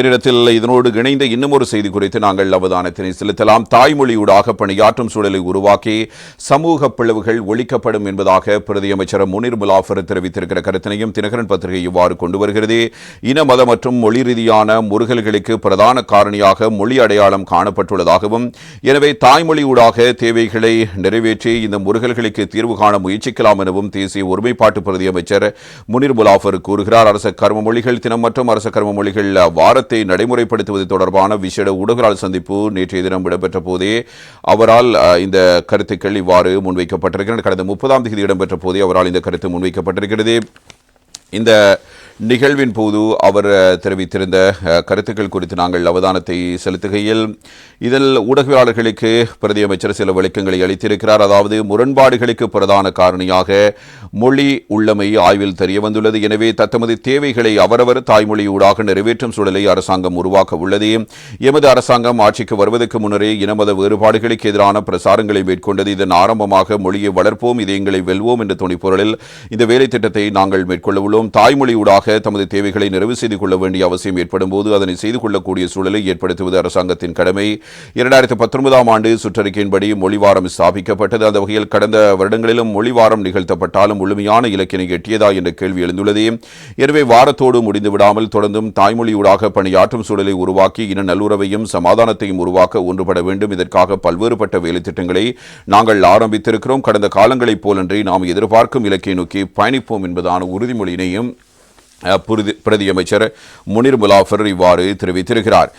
என்னிடத்தில் இதனோடு இணைந்த இன்னும் ஒரு செய்தி குறித்து நாங்கள் அவதானத்தினை செலுத்தலாம். தாய்மொழியூடாக பணியாற்றும் சூழலை உருவாக்கி சமூக பிளவுகள் ஒழிக்கப்படும் என்பதாக பிரதியமைச்சர் முனிர் முலாஃபர் தெரிவித்திருக்கிற கருத்தினையும் தினகரன் பத்திரிகை இவ்வாறு கொண்டு வருகிறது. இன மத மற்றும் மொழி ரீதியான முருகல்களுக்கு பிரதான காரணியாக மொழி அடையாளம் காணப்பட்டுள்ளதாகவும் எனவே தாய்மொழியூடாக தேவைகளை நிறைவேற்றி இந்த முருகல்களுக்கு தீர்வு காண முயற்சிக்கலாம் எனவும் தேசிய ஒருமைப்பாட்டு பிரதியமைச்சர் முனிர் முலாஃபர் கூறுகிறார். அரச கர்ம மொழிகள் தினம் மற்றும் அரச கர்ம மொழிகள் சட்டத்தை நடைமுறைப்படுத்துவது தொடர்பான விசேட ஊடகரால் சந்திப்பு நேற்றைய தினம் இடம்பெற்ற போதே அவரால் இந்த கருத்துக்கள் இவ்வாறு முன்வைக்கப்பட்டிருக்கிறது கடந்த முப்பதாம் தேதி இடம்பெற்ற போதே அவரால் இந்த கருத்து முன்வைக்கப்பட்டிருக்கிறது. இந்த நிகழ்வின் போது அவர் தெரிவித்திருந்த கருத்துக்கள் குறித்து நாங்கள் அவதானத்தை செலுத்துகையில் இதில் ஊடகவியாளர்களுக்கு பிரதியமைச்சர் சில விளக்கங்களை அளித்திருக்கிறார். அதாவது முரண்பாடுகளுக்கு பிரதான காரணியாக மொழி உள்ளமை ஆய்வில் தெரிய வந்துள்ளது எனவே தத்தமது தேவைகளை அவரவர் தாய்மொழியூடாக நிறைவேற்றும் சூழலை அரசாங்கம் உருவாக்க உள்ளது. எமது அரசாங்கம் ஆட்சிக்கு வருவதற்கு முன்னரே இனமத வேறுபாடுகளுக்கு எதிரான பிரசாரங்களை மேற்கொண்டது. இதன் ஆரம்பமாக மொழியை வளர்ப்போம் இதயங்களை எங்களை வெல்வோம் என்ற துணைப்பொருளில் இந்த வேலை திட்டத்தை நாங்கள் மேற்கொள்ள உள்ளோம். தாய்மொழியூடாக தமது தேவைகளை நிறைவு செய்து கொள்ள வேண்டிய அவசியம் ஏற்படும் போது அதனை செய்து கொள்ளக்கூடிய சூழலை ஏற்படுத்துவது அரசாங்கத்தின் கடமை. இரண்டாயிரத்தி பத்தொன்பதாம் ஆண்டு சுற்றறிக்கையின்படி மொழிவாரம் ஸ்தாபிக்கப்பட்டது. அந்த வகையில் கடந்த வருடங்களிலும் மொழிவாரம் நிகழ்த்தப்பட்டாலும் முழுமையான இலக்கினை எட்டியதா என்ற கேள்வி எழுந்துள்ளது. எனவே வாரத்தோடு முடிந்துவிடாமல் தொடர்ந்தும் தாய்மொழியூடாக பணியாற்றும் சூழலை உருவாக்கி இன நல்லுறவையும் சமாதானத்தையும் உருவாக்க ஒன்றுபட வேண்டும். இதற்காக பல்வேறுபட்ட வேலைத்திட்டங்களை நாங்கள் ஆரம்பித்திருக்கிறோம். கடந்த காலங்களைப் போலன்றி நாம் எதிர்பார்க்கும் இலக்கை நோக்கி பயணிப்போம் என்பதான உறுதிமொழியினையும் பிரதி அமைச்சர் முனிர் முலாஃபர் இவ்வாறு தெரிவித்திருக்கிறார்.